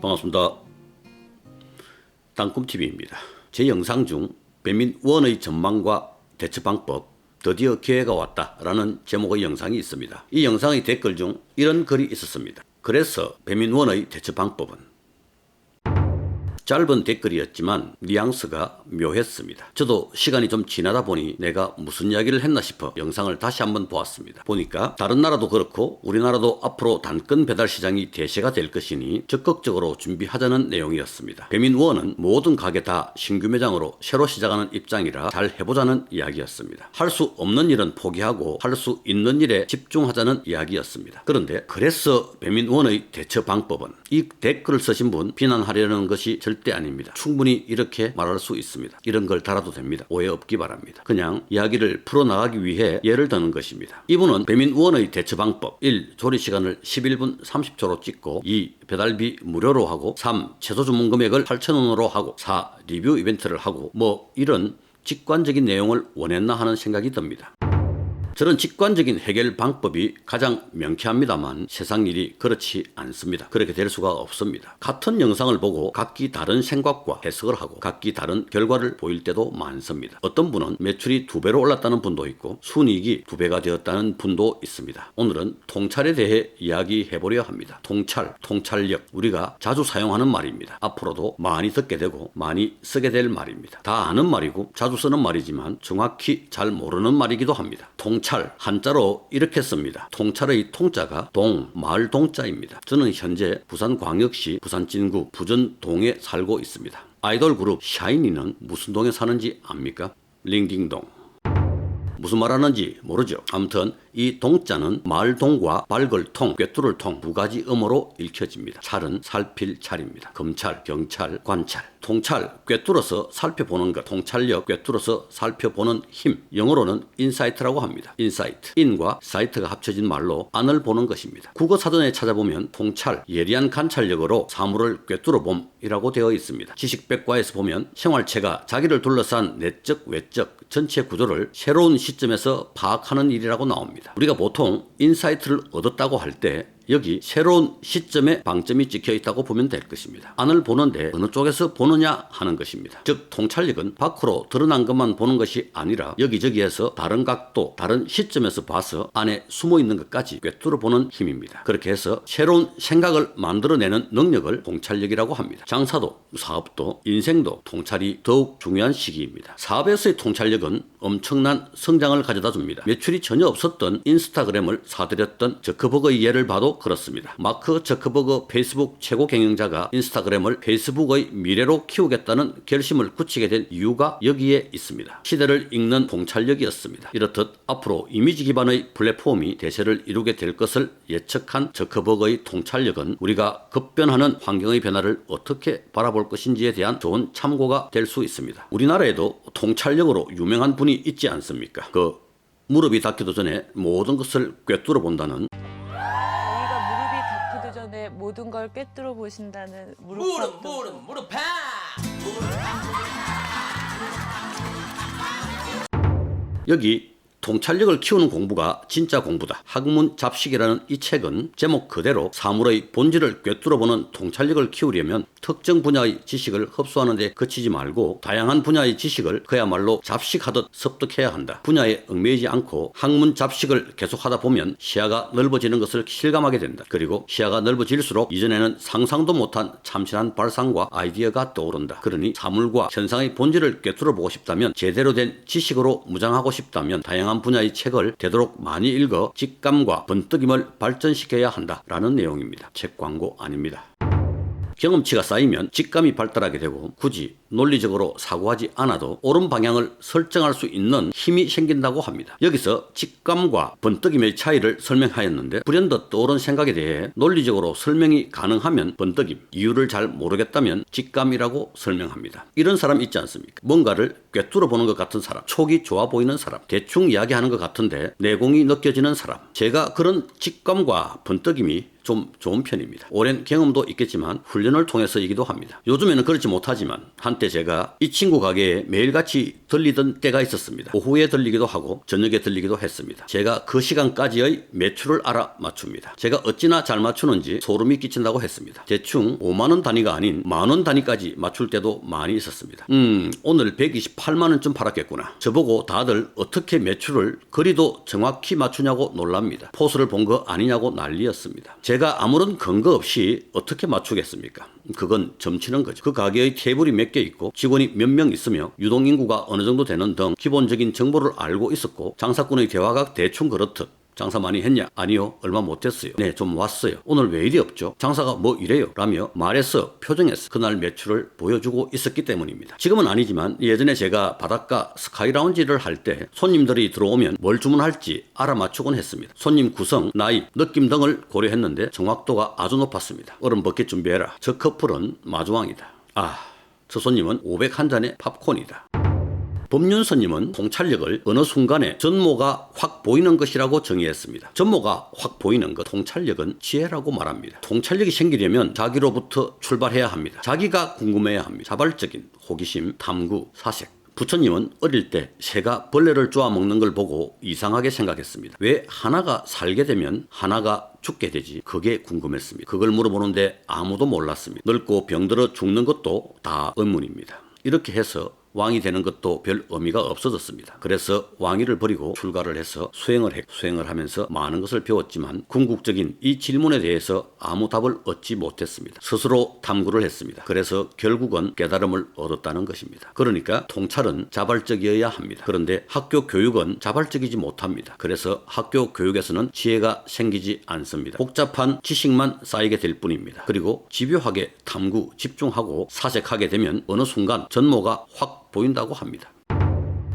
반갑습니다. 땅꿈TV입니다. 제 영상 중 배민 원의 전망과 대처 방법 드디어 기회가 왔다라는 제목의 영상이 있습니다. 이 영상의 댓글 중 이런 글이 있었습니다. 그래서 배민 원의 대처 방법은 짧은 댓글이었지만 뉘앙스가 묘했습니다. 저도 시간이 좀 지나다 보니 내가 무슨 이야기를 했나 싶어 영상을 다시 한번 보았습니다. 보니까 다른 나라도 그렇고 우리나라도 앞으로 단건 배달 시장이 대세가 될 것이니 적극적으로 준비하자는 내용이었습니다. 배민원은 모든 가게 다 신규 매장으로 새로 시작하는 입장이라 잘 해보자는 이야기였습니다. 할 수 없는 일은 포기하고 할 수 있는 일에 집중하자는 이야기였습니다. 그런데 그래서 배민원의 대처 방법은 이 댓글을 쓰신 분 비난하려는 것이 절대 아닙니다. 충분히 이렇게 말할 수 있습니다. 이런 걸 달아도 됩니다. 오해 없기 바랍니다. 그냥 이야기를 풀어나가기 위해 예를 드는 것입니다. 이분은 배민원의 대처 방법 1. 조리 시간을 11분 30초로 찍고 2. 배달비 무료로 하고 3. 최소 주문 금액을 8,000원으로 하고 4. 리뷰 이벤트를 하고 뭐 이런 직관적인 내용을 원했나 하는 생각이 듭니다. 저런 직관적인 해결 방법이 가장 명쾌합니다만 세상 일이 그렇지 않습니다. 그렇게 될 수가 없습니다. 같은 영상을 보고 각기 다른 생각과 해석을 하고 각기 다른 결과를 보일 때도 많습니다. 어떤 분은 매출이 두 배로 올랐다는 분도 있고 순이익이 두 배가 되었다는 분도 있습니다. 오늘은 통찰에 대해 이야기해 보려 합니다. 통찰, 통찰력 우리가 자주 사용하는 말입니다. 앞으로도 많이 듣게 되고 많이 쓰게 될 말입니다. 다 아는 말이고 자주 쓰는 말이지만 정확히 잘 모르는 말이기도 합니다. 통찰 한자로 이렇게 씁니다. 통찰의 통자가 동, 마을 동자입니다. 저는 현재 부산광역시 부산진구 부전동에 살고 있습니다. 아이돌 그룹 샤이니는 무슨 동에 사는지 압니까? 링딩동. 무슨 말 하는지 모르죠. 아무튼 이 동자는 말동과 밝을 통, 꿰뚫을 통 두 가지 음으로 읽혀집니다. 찰은 살필 찰입니다. 검찰, 경찰, 관찰. 통찰, 꿰뚫어서 살펴보는 것. 통찰력, 꿰뚫어서 살펴보는 힘. 영어로는 인사이트라고 합니다. 인사이트. 인과 사이트가 합쳐진 말로 안을 보는 것입니다. 국어 사전에 찾아보면 통찰, 예리한 관찰력으로 사물을 꿰뚫어 봄이라고 되어 있습니다. 지식백과에서 보면 생활체가 자기를 둘러싼 내적, 외적, 전체 구조를 새로운 시 점에서 파악하는 일이라고 나옵니다. 우리가 보통 인사이트를 얻었다고 할 때 여기 새로운 시점에 방점이 찍혀 있다고 보면 될 것입니다. 안을 보는데 어느 쪽에서 보느냐 하는 것입니다. 즉 통찰력은 밖으로 드러난 것만 보는 것이 아니라 여기저기에서 다른 각도, 다른 시점에서 봐서 안에 숨어 있는 것까지 꿰뚫어 보는 힘입니다. 그렇게 해서 새로운 생각을 만들어내는 능력을 통찰력이라고 합니다. 장사도, 사업도, 인생도 통찰이 더욱 중요한 시기입니다. 사업에서의 통찰력은 엄청난 성장을 가져다 줍니다. 매출이 전혀 없었던 인스타그램을 사들였던 저커버거의 예를 봐도 그렇습니다. 마크 저커버거 페이스북 최고 경영자가 인스타그램을 페이스북의 미래로 키우겠다는 결심을 굳히게 된 이유가 여기에 있습니다. 시대를 읽는 통찰력이었습니다. 이렇듯 앞으로 이미지 기반의 플랫폼이 대세를 이루게 될 것을 예측한 저커버거의 통찰력은 우리가 급변하는 환경의 변화를 어떻게 바라볼 것인지에 대한 좋은 참고가 될 수 있습니다. 우리나라에도 통찰력으로 유명한 분이 있지 않습니까? 그 무릎이 닿기도 전에 모든 것을 꿰뚫어 본다는 모든 걸 꿰뚫어 보신다는 무릎 무릎 각도. 무릎 무릎 파 여기 통찰력을 키우는 공부가 진짜 공부다. 학문 잡식이라는 이 책은 제목 그대로 사물의 본질을 꿰뚫어보는 통찰력을 키우려면 특정 분야의 지식을 흡수하는 데 그치지 말고 다양한 분야의 지식을 그야말로 잡식하듯 습득해야 한다. 분야에 얽매이지 않고 학문 잡식을 계속하다 보면 시야가 넓어지는 것을 실감하게 된다. 그리고 시야가 넓어질수록 이전에는 상상도 못한 참신한 발상과 아이디어가 떠오른다. 그러니 사물과 현상의 본질을 꿰뚫어보고 싶다면 제대로 된 지식으로 무장하고 싶다면 다양한 분야의 책을 되도록 많이 읽어 직감과 번뜩임을 발전시켜야 한다라는 내용입니다. 책 광고 아닙니다. 경험치가 쌓이면 직감이 발달하게 되고 굳이 논리적으로 사고하지 않아도 옳은 방향을 설정할 수 있는 힘이 생긴다고 합니다. 여기서 직감과 번뜩임의 차이를 설명하였는데 불현듯 떠오른 생각에 대해 논리적으로 설명이 가능하면 번뜩임, 이유를 잘 모르겠다면 직감이라고 설명합니다. 이런 사람 있지 않습니까? 뭔가를 꿰뚫어 보는 것 같은 사람, 촉이 좋아 보이는 사람, 대충 이야기하는 것 같은데 내공이 느껴지는 사람. 제가 그런 직감과 번뜩임이 좀 좋은 편입니다. 오랜 경험도 있겠지만 훈련을 통해서이기도 합니다. 요즘에는 그렇지 못하지만 한때 제가 이 친구 가게에 매일같이 들리던 때가 있었습니다. 오후에 들리기도 하고 저녁에 들리기도 했습니다. 제가 그 시간까지의 매출을 알아 맞춥니다. 제가 어찌나 잘 맞추는지 소름이 끼친다고 했습니다. 대충 5만 원 단위가 아닌 만원 단위까지 맞출 때도 많이 있었습니다. 음, 오늘 128만 원쯤 팔았겠구나. 저보고 다들 어떻게 매출을 그리도 정확히 맞추냐고 놀랍니다. 포스를 본 거 아니냐고 난리였습니다. 제가 아무런 근거 없이 어떻게 맞추겠습니까? 그건 점치는 거죠. 그 가게의 테이블이 몇 개 있고 직원이 몇 명 있으며 유동인구가 어느 정도 되는 등 기본적인 정보를 알고 있었고 장사꾼의 대화가 대충 그렇듯 장사 많이 했냐? 아니요. 얼마 못했어요. 네, 좀 왔어요. 오늘 왜 일이 없죠? 장사가 뭐 이래요? 라며 말해서 표정에서 그날 매출을 보여주고 있었기 때문입니다. 지금은 아니지만 예전에 제가 바닷가 스카이라운지를 할 때 손님들이 들어오면 뭘 주문할지 알아맞추곤 했습니다. 손님 구성, 나이, 느낌 등을 고려했는데 정확도가 아주 높았습니다. 얼음 버킷 준비해라. 저 커플은 마주왕이다. 아, 저 손님은 500 한 잔의 팝콘이다. 법륜스님은 통찰력을 어느 순간에 전모가 확 보이는 것이라고 정의했습니다. 전모가 확 보이는 것, 통찰력은 지혜라고 말합니다. 통찰력이 생기려면 자기로부터 출발해야 합니다. 자기가 궁금해야 합니다. 자발적인 호기심, 탐구, 사색. 부처님은 어릴 때 새가 벌레를 쪼아 먹는 걸 보고 이상하게 생각했습니다. 왜 하나가 살게 되면 하나가 죽게 되지? 그게 궁금했습니다. 그걸 물어보는데 아무도 몰랐습니다. 늙고 병들어 죽는 것도 다 의문입니다. 이렇게 해서 왕이 되는 것도 별 의미가 없어졌습니다. 그래서 왕위를 버리고 출가를 해서 수행을 했, 수행을 하면서 많은 것을 배웠지만 궁극적인 이 질문에 대해서 아무 답을 얻지 못했습니다. 스스로 탐구를 했습니다. 그래서 결국은 깨달음을 얻었다는 것입니다. 그러니까 통찰은 자발적이어야 합니다. 그런데 학교 교육은 자발적이지 못합니다. 그래서 학교 교육에서는 지혜가 생기지 않습니다. 복잡한 지식만 쌓이게 될 뿐입니다. 그리고 집요하게 탐구, 집중하고 사색하게 되면 어느 순간 전모가 확 보인다고 합니다.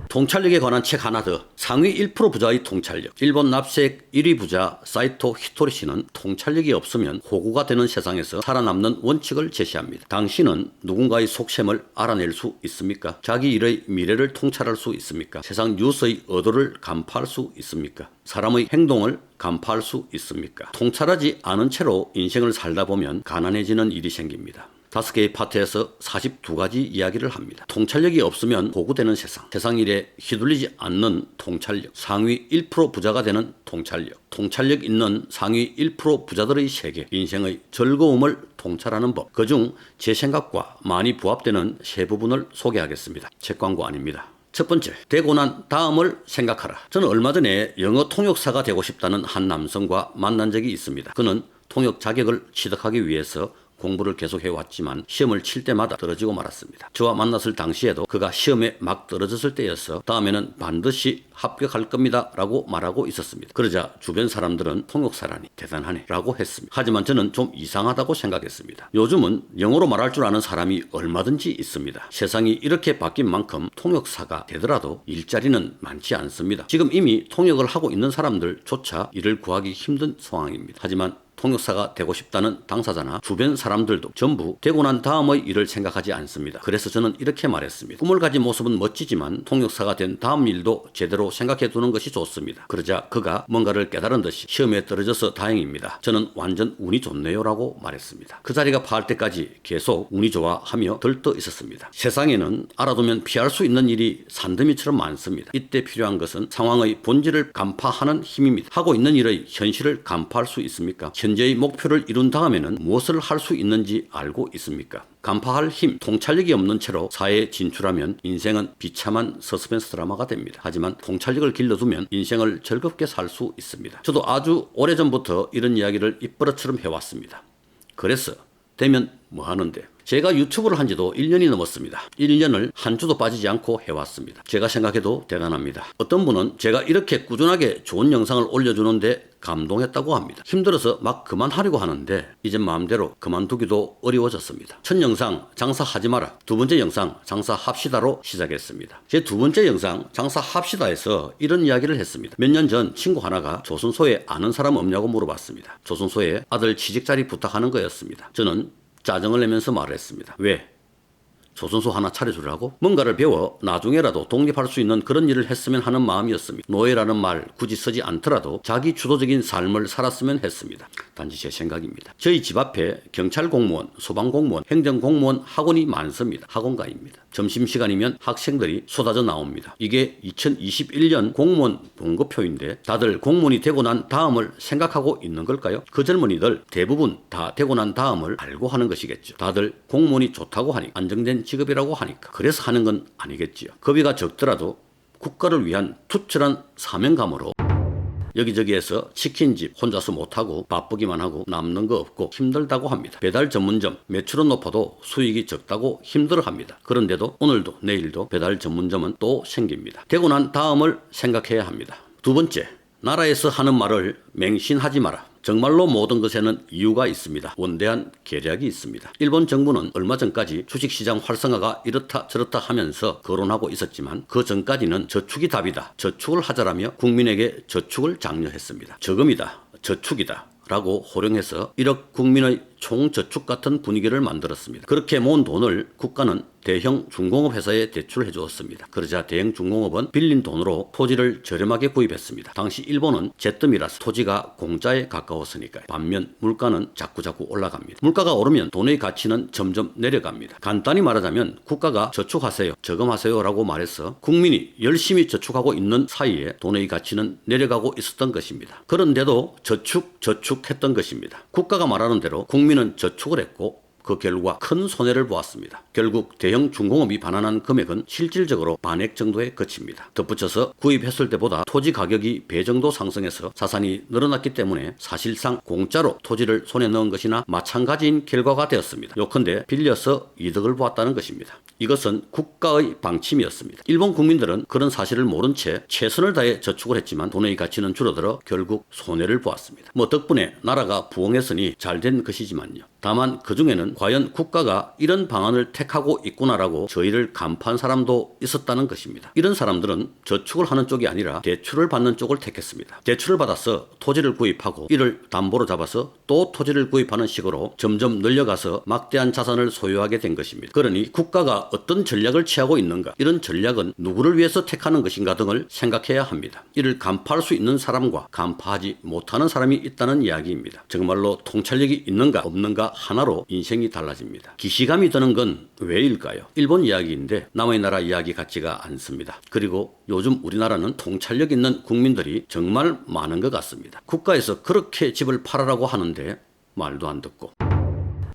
통찰력에 관한 책 하나 더. 상위 1% 부자의 통찰력. 일본 납세액 1위 부자 사이토 히토리 씨는 통찰력이 없으면 호구가 되는 세상에서 살아남는 원칙을 제시합니다. 당신은 누군가의 속셈을 알아낼 수 있습니까? 자기 일의 미래를 통찰할 수 있습니까? 세상 뉴스의 의도를 간파할 수 있습니까? 사람의 행동을 간파할 수 있습니까? 통찰하지 않은 채로 인생을 살다 보면 가난해지는 일이 생깁니다. 다섯 개의 파트에서 42가지 이야기를 합니다. 통찰력이 없으면 보고되는 세상, 세상 일에 휘둘리지 않는 통찰력, 상위 1% 부자가 되는 통찰력, 통찰력 있는 상위 1% 부자들의 세계, 인생의 즐거움을 통찰하는 법, 그중 제 생각과 많이 부합되는 세 부분을 소개하겠습니다. 책 광고 아닙니다. 첫 번째, 되고 난 다음을 생각하라. 저는 얼마 전에 영어 통역사가 되고 싶다는 한 남성과 만난 적이 있습니다. 그는 통역 자격을 취득하기 위해서 공부를 계속해 왔지만 시험을 칠 때마다 떨어지고 말았습니다. 저와 만났을 당시에도 그가 시험에 막 떨어졌을 때였어 다음에는 반드시 합격할 겁니다 라고 말하고 있었습니다. 그러자 주변 사람들은 통역사라니 대단하네 라고 했습니다. 하지만 저는 좀 이상하다고 생각했습니다. 요즘은 영어로 말할 줄 아는 사람이 얼마든지 있습니다. 세상이 이렇게 바뀐 만큼 통역사가 되더라도 일자리는 많지 않습니다. 지금 이미 통역을 하고 있는 사람들조차 일을 구하기 힘든 상황입니다. 하지만 통역사가 되고 싶다는 당사자나 주변 사람들도 전부 되고 난 다음의 일을 생각하지 않습니다. 그래서 저는 이렇게 말했습니다. 꿈을 가진 모습은 멋지지만 통역사가 된 다음 일도 제대로 생각해 두는 것이 좋습니다. 그러자 그가 뭔가를 깨달은 듯이 시험에 떨어져서 다행입니다. 저는 완전 운이 좋네요라고 말했습니다. 그 자리가 파할 때까지 계속 운이 좋아 하며 들떠 있었습니다. 세상에는 알아두면 피할 수 있는 일이 산더미처럼 많습니다. 이때 필요한 것은 상황의 본질을 간파하는 힘입니다. 하고 있는 일의 현실을 간파할 수 있습니까? 현재의 목표를 이룬 다음에는 무엇을 할 수 있는지 알고 있습니까? 간파할 힘, 통찰력이 없는 채로 사회에 진출하면 인생은 비참한 서스펜스 드라마가 됩니다. 하지만 통찰력을 길러두면 인생을 즐겁게 살 수 있습니다. 저도 아주 오래전부터 이런 이야기를 입버릇처럼 해왔습니다. 그래서 되면 뭐 하는데? 제가 유튜브를 한 지도 1년이 넘었습니다. 1년을 한 주도 빠지지 않고 해왔습니다. 제가 생각해도 대단합니다. 어떤 분은 제가 이렇게 꾸준하게 좋은 영상을 올려주는데 감동했다고 합니다. 힘들어서 막 그만하려고 하는데 이제 마음대로 그만두기도 어려워졌습니다. 첫 영상 장사하지 마라. 두 번째 영상 장사합시다로 시작했습니다. 제 두 번째 영상 장사합시다에서 이런 이야기를 했습니다. 몇 년 전 친구 하나가 조선소에 아는 사람 없냐고 물어봤습니다. 조선소에 아들 취직 자리 부탁하는 거였습니다. 저는 짜증을 내면서 말했습니다. 왜? 조선소 하나 차려주라고 뭔가를 배워 나중에라도 독립할 수 있는 그런 일을 했으면 하는 마음이었습니다. 노예라는 말 굳이 쓰지 않더라도 자기 주도적인 삶을 살았으면 했습니다. 단지 제 생각입니다. 저희 집 앞에 경찰 공무원, 소방 공무원, 행정 공무원 학원이 많습니다. 학원가입니다. 점심시간이면 학생들이 쏟아져 나옵니다. 이게 2021년 공무원 봉급표인데 다들 공무원이 되고 난 다음을 생각하고 있는 걸까요? 그 젊은이들 대부분 다 되고 난 다음을 알고 하는 것이겠죠. 다들 공무원이 좋다고 하니 안정된 직업이라고 하니까 그래서 하는 건 아니겠지요. 급여가 적더라도 국가를 위한 투철한 사명감으로 여기저기에서 치킨집 혼자서 못하고 바쁘기만 하고 남는 거 없고 힘들다고 합니다. 배달 전문점 매출은 높아도 수익이 적다고 힘들어합니다. 그런데도 오늘도 내일도 배달 전문점은 또 생깁니다. 되고 난 다음을 생각해야 합니다. 두 번째, 나라에서 하는 말을 맹신하지 마라. 정말로 모든 것에는 이유가 있습니다. 원대한 계략이 있습니다. 일본 정부는 얼마 전까지 주식시장 활성화가 이렇다 저렇다 하면서 거론하고 있었지만 그 전까지는 저축이 답이다. 저축을 하자라며 국민에게 저축을 장려했습니다. 저금이다. 저축이다. 라고 호령해서 1억 국민의 총저축 같은 분위기를 만들었습니다. 그렇게 모은 돈을 국가는 대형 중공업 회사에 대출해 주었습니다. 그러자 대형 중공업은 빌린 돈으로 토지를 저렴하게 구입했습니다. 당시 일본은 잿뜸이라서 토지가 공짜에 가까웠으니까요. 반면 물가는 자꾸자꾸 올라갑니다. 물가가 오르면 돈의 가치는 점점 내려갑니다. 간단히 말하자면 국가가 저축하세요, 저금하세요라고 말해서 국민이 열심히 저축하고 있는 사이에 돈의 가치는 내려가고 있었던 것입니다. 그런데도 저축, 저축했던 것입니다. 국가가 말하는 대로 국민 은 저축을 했고 그 결과 큰 손해를 보았습니다. 결국 대형 중공업이 반환한 금액은 실질적으로 반액 정도에 그칩니다. 덧붙여서 구입했을 때보다 토지 가격이 배 정도 상승해서 자산이 늘어났기 때문에 사실상 공짜로 토지를 손에 넣은 것이나 마찬가지인 결과가 되었습니다. 요컨대 빌려서 이득을 보았다는 것입니다. 이것은 국가의 방침이었습니다. 일본 국민들은 그런 사실을 모른 채 최선을 다해 저축을 했지만 돈의 가치는 줄어들어 결국 손해를 보았습니다. 뭐 덕분에 나라가 부흥했으니 잘 된 것이지만요. 다만 그 중에는 과연 국가가 이런 방안을 택하고 있구나라고 저희를 간파한 사람도 있었다는 것입니다. 이런 사람들은 저축을 하는 쪽이 아니라 대출을 받는 쪽을 택했습니다. 대출을 받아서 토지를 구입하고 이를 담보로 잡아서 또 토지를 구입하는 식으로 점점 늘려가서 막대한 자산을 소유하게 된 것입니다. 그러니 국가가 어떤 전략을 취하고 있는가, 이런 전략은 누구를 위해서 택하는 것인가 등을 생각해야 합니다. 이를 간파할 수 있는 사람과 간파하지 못하는 사람이 있다는 이야기입니다. 정말로 통찰력이 있는가 없는가 하나로 인생이 달라집니다. 기시감이 드는 건 왜일까요? 일본 이야기인데 남의 나라 이야기 같지가 않습니다. 그리고 요즘 우리나라는 통찰력 있는 국민들이 정말 많은 것 같습니다. 국가에서 그렇게 집을 팔아라고 하는데 말도 안 듣고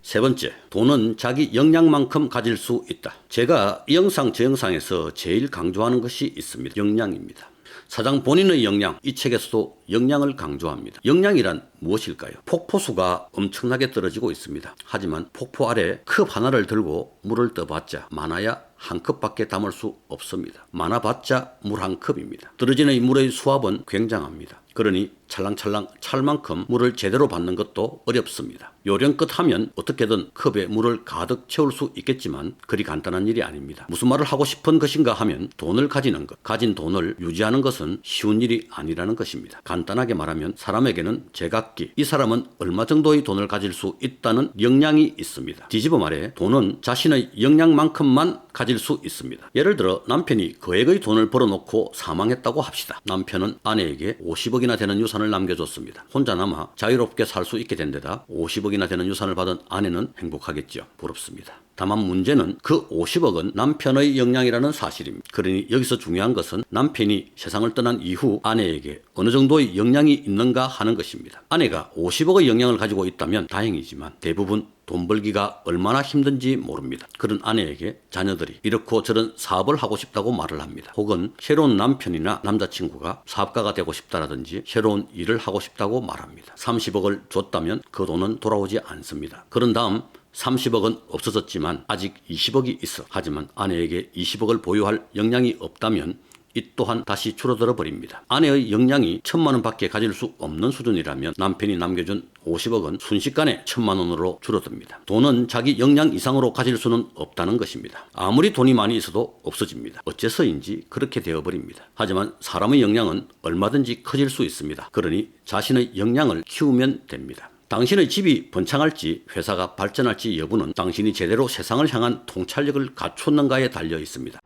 세 번째, 돈은 자기 역량만큼 가질 수 있다. 제가 이 영상, 저 영상에서 제일 강조하는 것이 있습니다. 역량입니다. 사장 본인의 역량, 이 책에서도 역량을 강조합니다. 역량이란 무엇일까요? 폭포수가 엄청나게 떨어지고 있습니다. 하지만 폭포 아래 컵 하나를 들고 물을 떠봤자 많아야 한 컵밖에 담을 수 없습니다. 많아봤자 물 한 컵입니다. 떨어지는 이 물의 수압은 굉장합니다. 그러니 찰랑찰랑 찰 만큼 물을 제대로 받는 것도 어렵습니다. 요령껏 하면 어떻게든 컵에 물을 가득 채울 수 있겠지만 그리 간단한 일이 아닙니다. 무슨 말을 하고 싶은 것인가 하면 돈을 가지는 것, 가진 돈을 유지하는 것은 쉬운 일이 아니라는 것입니다. 간단하게 말하면 사람에게는 제각기, 이 사람은 얼마 정도의 돈을 가질 수 있다는 역량이 있습니다. 뒤집어 말해 돈은 자신의 역량만큼만 가질 수 있습니다. 예를 들어 남편이 거액의 돈을 벌어놓고 사망했다고 합시다. 남편은 아내에게 50억이나 되는 유산을 남겨줬습니다. 혼자 남아 자유롭게 살 수 있게 된 데다 50억이나 되는 유산을 받은 아내는 행복하겠죠. 부럽습니다. 다만 문제는 그 50억은 남편의 역량이라는 사실입니다. 그러니 여기서 중요한 것은 남편이 세상을 떠난 이후 아내에게 어느 정도의 역량이 있는가 하는 것입니다. 아내가 50억의 역량을 가지고 있다면 다행이지만 대부분 돈 벌기가 얼마나 힘든지 모릅니다. 그런 아내에게 자녀들이 이렇고 저런 사업을 하고 싶다고 말을 합니다. 혹은 새로운 남편이나 남자친구가 사업가가 되고 싶다라든지 새로운 일을 하고 싶다고 말합니다. 30억을 줬다면 그 돈은 돌아오지 않습니다. 그런 다음 30억은 없어졌지만 아직 20억이 있어. 하지만 아내에게 20억을 보유할 역량이 없다면 이 또한 다시 줄어들어 버립니다. 아내의 역량이 천만 원 밖에 가질 수 없는 수준이라면 남편이 남겨준 50억은 순식간에 천만 원으로 줄어듭니다. 돈은 자기 역량 이상으로 가질 수는 없다는 것입니다. 아무리 돈이 많이 있어도 없어집니다. 어째서인지 그렇게 되어버립니다. 하지만 사람의 역량은 얼마든지 커질 수 있습니다. 그러니 자신의 역량을 키우면 됩니다. 당신의 집이 번창할지 회사가 발전할지 여부는 당신이 제대로 세상을 향한 통찰력을 갖췄는가에 달려 있습니다.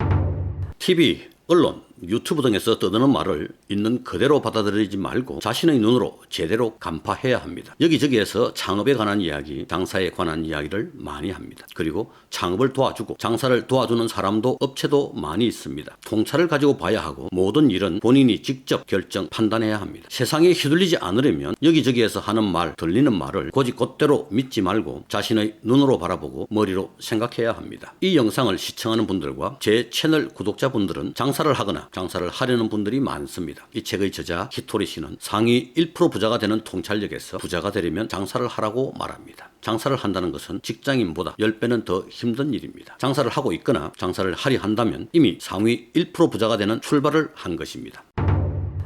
TV, 언론, 유튜브 등에서 떠드는 말을 있는 그대로 받아들이지 말고 자신의 눈으로 제대로 간파해야 합니다. 여기저기에서 창업에 관한 이야기, 장사에 관한 이야기를 많이 합니다. 그리고 창업을 도와주고 장사를 도와주는 사람도 업체도 많이 있습니다. 통찰을 가지고 봐야 하고 모든 일은 본인이 직접 결정 판단해야 합니다. 세상에 휘둘리지 않으려면 여기저기에서 하는 말, 들리는 말을 고지곧대로 믿지 말고 자신의 눈으로 바라보고 머리로 생각해야 합니다. 이 영상을 시청하는 분들과 제 채널 구독자분들은 장사를 하거나 장사를 하려는 분들이 많습니다. 이 책의 저자 히토리 씨는 상위 1% 부자가 되는 통찰력에서 부자가 되려면 장사를 하라고 말합니다. 장사를 한다는 것은 직장인보다 10배는 더 힘든 일입니다. 장사를 하고 있거나 장사를 하려 한다면 이미 상위 1% 부자가 되는 출발을 한 것입니다.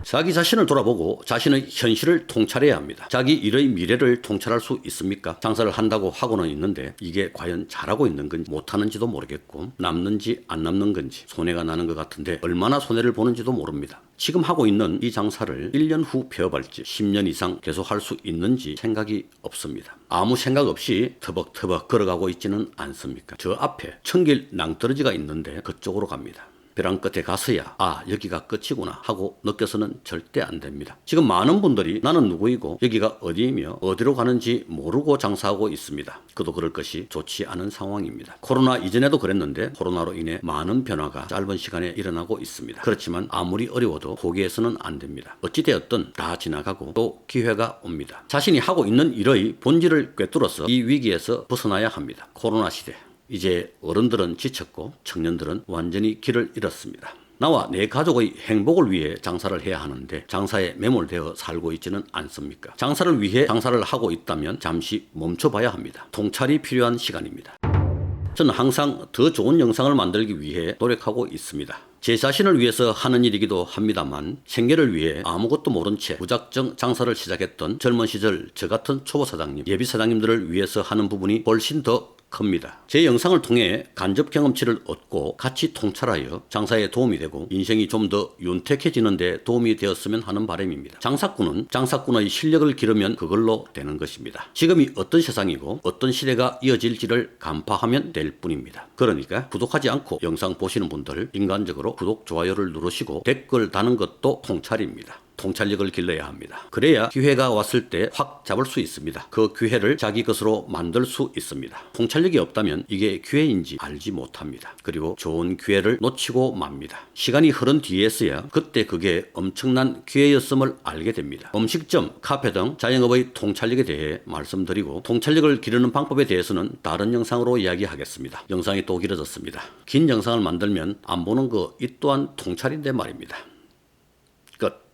자기 자신을 돌아보고 자신의 현실을 통찰해야 합니다. 자기 일의 미래를 통찰할 수 있습니까? 장사를 한다고 하고는 있는데 이게 과연 잘하고 있는 건지 못하는지도 모르겠고 남는지 안 남는 건지 손해가 나는 것 같은데 얼마나 손해를 보는지도 모릅니다. 지금 하고 있는 이 장사를 1년 후 폐업할지 10년 이상 계속 할 수 있는지 생각이 없습니다. 아무 생각 없이 터벅터벅 걸어가고 있지는 않습니까? 저 앞에 청길 낭떠러지가 있는데 그쪽으로 갑니다. 벼랑 끝에 가서야 아 여기가 끝이구나 하고 느껴서는 절대 안 됩니다. 지금 많은 분들이 나는 누구이고 여기가 어디이며 어디로 가는지 모르고 장사하고 있습니다. 그도 그럴 것이 좋지 않은 상황입니다. 코로나 이전에도 그랬는데 코로나로 인해 많은 변화가 짧은 시간에 일어나고 있습니다. 그렇지만 아무리 어려워도 포기해서는 안 됩니다. 어찌되었든 다 지나가고 또 기회가 옵니다. 자신이 하고 있는 일의 본질을 꿰뚫어서 이 위기에서 벗어나야 합니다. 코로나 시대 이제 어른들은 지쳤고 청년들은 완전히 길을 잃었습니다. 나와 내 가족의 행복을 위해 장사를 해야 하는데 장사에 매몰되어 살고 있지는 않습니까? 장사를 위해 장사를 하고 있다면 잠시 멈춰봐야 합니다. 통찰이 필요한 시간입니다. 저는 항상 더 좋은 영상을 만들기 위해 노력하고 있습니다. 제 자신을 위해서 하는 일이기도 합니다만 생계를 위해 아무것도 모른 채 무작정 장사를 시작했던 젊은 시절 저 같은 초보 사장님, 예비 사장님들을 위해서 하는 부분이 훨씬 더 큽니다. 제 영상을 통해 간접 경험치를 얻고 같이 통찰하여 장사에 도움이 되고 인생이 좀 더 윤택해지는 데 도움이 되었으면 하는 바람입니다. 장사꾼은 장사꾼의 실력을 기르면 그걸로 되는 것입니다. 지금이 어떤 세상이고 어떤 시대가 이어질지를 간파하면 될 뿐입니다. 그러니까 구독하지 않고 영상 보시는 분들 인간적으로 구독, 좋아요를 누르시고 댓글 다는 것도 통찰입니다. 통찰력을 길러야 합니다. 그래야 기회가 왔을 때 확 잡을 수 있습니다. 그 기회를 자기 것으로 만들 수 있습니다. 통찰력이 없다면 이게 기회인지 알지 못합니다. 그리고 좋은 기회를 놓치고 맙니다. 시간이 흐른 뒤에서야 그때 그게 엄청난 기회였음을 알게 됩니다. 음식점, 카페 등 자영업의 통찰력에 대해 말씀드리고 통찰력을 기르는 방법에 대해서는 다른 영상으로 이야기하겠습니다. 영상이 또 길어졌습니다. 긴 영상을 만들면 안 보는 거 이 또한 통찰인데 말입니다. 끝.